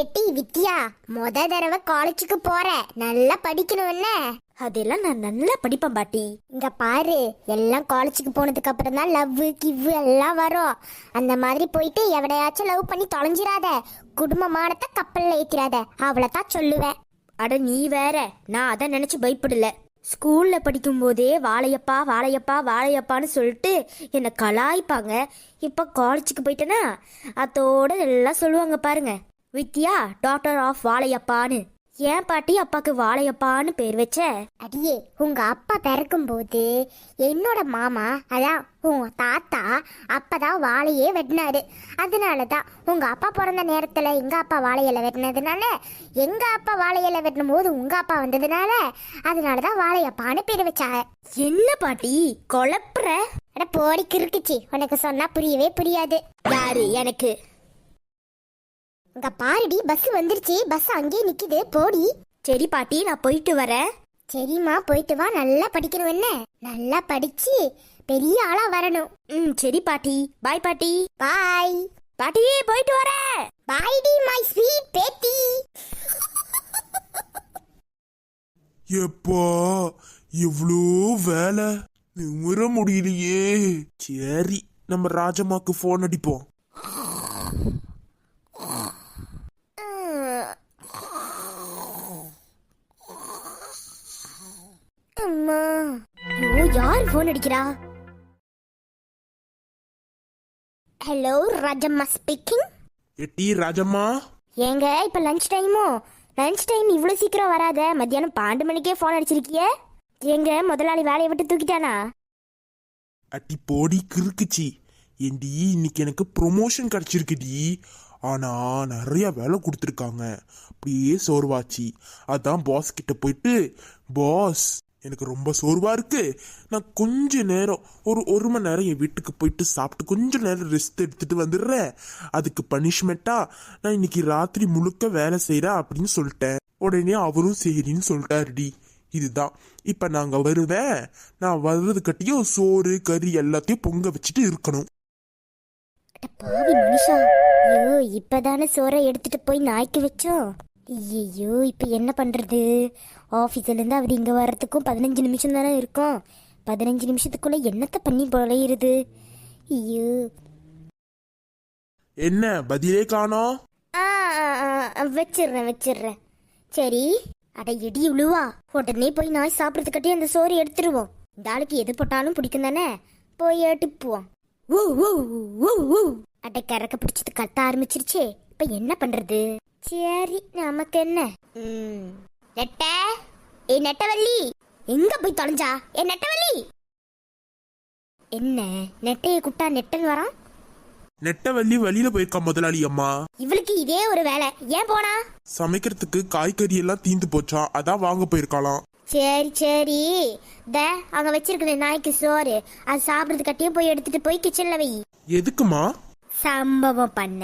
எட்டி வித்யா முத தடவை காலேஜுக்கு போற. நல்லா படிக்கணும் என்ன? அதெல்லாம் நான் நல்லா படிப்பேன் பாட்டி. இங்க பாரு எல்லாம் காலேஜுக்கு போனதுக்கு அப்புறம் தான் லவ் கிவ் எல்லாம் வரும். அந்த மாதிரி போயிட்டு எவனையாச்சும் லவ் பண்ணி தொலைஞ்சிராத. குடும்பமானத்தை கப்பல்ல ஏத்திராத. அவ்வளவுதான் சொல்லுவேன். அட நீ வேற நான் அதை நினைச்சு பயப்படல. ஸ்கூல்ல படிக்கும்போதே வாழையப்பா வாழையப்பா வாழையப்பான்னு சொல்லிட்டு என்னை கலாய்ப்பாங்க. இப்போ காலேஜுக்கு போயிட்டேனா அதோட எல்லாம் சொல்லுவாங்க பாருங்க. வித்யா டாக்டர் ஆஃப் வாழையப்பான்னு. ஏன் பாட்டி அப்பாக்கு வாழையப்பான்னு பேர் வச்ச? அடியே உங்க அப்பா பிறக்கும் போது என்னோட மாமா அதான் உங்க தாத்தா அப்பதான் வாழையே வெட்டினாரு. அதனாலதான் உங்க அப்பா பிறந்த நேரத்துல எங்க அப்பா வாழையில வெட்டினதுனால எங்க அப்பா வாழையில வெட்டினும் போது உங்க அப்பா வந்ததுனால அதனாலதான் வாழையப்பான்னு பேர் வச்சாங்க. என்ன பாட்டி குழப்புற? அட போடி கிறுக்குச்சி. உனக்கு சொன்னா புரியவே புரியாது. யாரு எனக்கு? இங்க பாருடி பஸ் வந்துருச்சு. பஸ் அங்கேயே நிக்குது. போடி. சரி பாட்டி நான் போயிட்டு வரேன். சரிம்மா போயிட்டு வா. நல்லா படிக்கணும் என்ன? நல்லா படிச்சு பெரிய ஆளா வரணும். ம் சரி பாட்டி. பாய் பாட்டி. பாய் பாட்டி போயிட்டு வரேன். பாய் டி மை ஸ்வீட் பேத்தி. எப்பா எவ்வளோ வேலை. நிமிர முடியலையே. சரி நம்ம ராஜம்மாக்கு ஃபோன் அடிப்போம். அம்மா. ஐயோ யார் ஃபோன் அடிக்கிறா? ஹலோ ராஜம்மா ஸ்பீக்கிங் எட்டி ராஜம்மா. ஏங்க இப்ப லஞ்ச் டைமோ லஞ்ச் டைம் இவ்வளவு சீக்கிரம் வராத. மத்தியானம் பன்னெண்டு மணிக்கே ஃபோன் அடிச்சிருக்கிய? எங்க முதலாளி வேலையை விட்டு தூக்கிட்டானா? அட்டி போடி கிறுக்குச்சி. ஏண்டி இன்னைக்கு எனக்கு ப்ரொமோஷன் கிடைச்சிருக்குடி. ஆனா நிறைய வேலை கொடுத்துருக்காங்க. அப்படியே சோர்வாச்சு. அதான் பாஸ் கிட்ட போயிட்டு பாஸ் எனக்கு ரொம்ப சோர்வாக இருக்குது நான் கொஞ்ச நேரம் ஒரு ஒரு மணி நேரம் என் வீட்டுக்கு போயிட்டு சாப்பிட்டு கொஞ்ச நேரம் ரெஸ்ட் எடுத்துகிட்டு வந்துடுறேன். அதுக்கு பனிஷ்மெண்ட்டாக நான் இன்னைக்கு ராத்திரி முழுக்க வேலை செய்கிறேன் அப்படின்னு சொல்லிட்டேன். உடனே அவரும் சரின்னு சொல்லிட்டாருடி. இதுதான். இப்போ நாங்கள் வருவேன். நான் வர்றது கட்டியும் சோறு கறி எல்லாத்தையும் பொங்க வச்சுட்டு இருக்கணும். பாவி மனுஷா. ஐயோ இப்பதானே சோறை எடுத்துட்டு போய் நாய்க்கு வச்சோம். ஐயோ இப்ப என்ன பண்றது? ஆபீஸ்ல இருந்து அவர் இங்க வர்றதுக்கும் பதினஞ்சு நிமிஷம் தானே இருக்கும். பதினஞ்சு நிமிஷத்துக்குள்ள என்னத்த பண்ணி பொழையிறது? ஐயோ. என்ன பதிலே காணோம் ஆ ஆ, ஆ, வச்சிடுறேன் வச்சிடுறேன் சரி அட இடி உழுவா. உடனே போய் நாய் சாப்பிட்றதுக்கட்டி அந்த சோறு எடுத்துருவோம். இந்த ஆளுக்கு எது போட்டாலும் பிடிக்கும் தானே? போய் எடுப்புவோம் ஊ, ஊ, ஊ, ஊ. அட கறக்க பிடிச்சது கத்த ஆரம்பிச்சிருச்சே. இப்ப என்ன பண்றது? சரி நமக்கு என்ன ம். நெட்ட? ஏ நெட்டவள்ளி! எங்க போய் தொலைஞ்சா? ஏ நெட்டவள்ளி! என்ன? நெட்டைய குட்டா நெட்டன் வரான்? நெட்டவள்ளி வெளியில போயிருக்கா முதலாளி அம்மா. இவளுக்கு இதே ஒரு வேலை. ஏன் போனா? சமைக்கிறதுக்கு காய்கறி எல்லாம் தீந்து போச்சா? அதான் வாங்க போயிருக்காளாம். சரி சரி. த அங்க வச்சிருக்கிற நாய்க்கு சோறு. அது சாப்பிடுறது கட்டியும் போய் எடுத்துட்டு போய் கிச்சன்ல வை. எதுக்குமா? சம்பவம் பண்ண.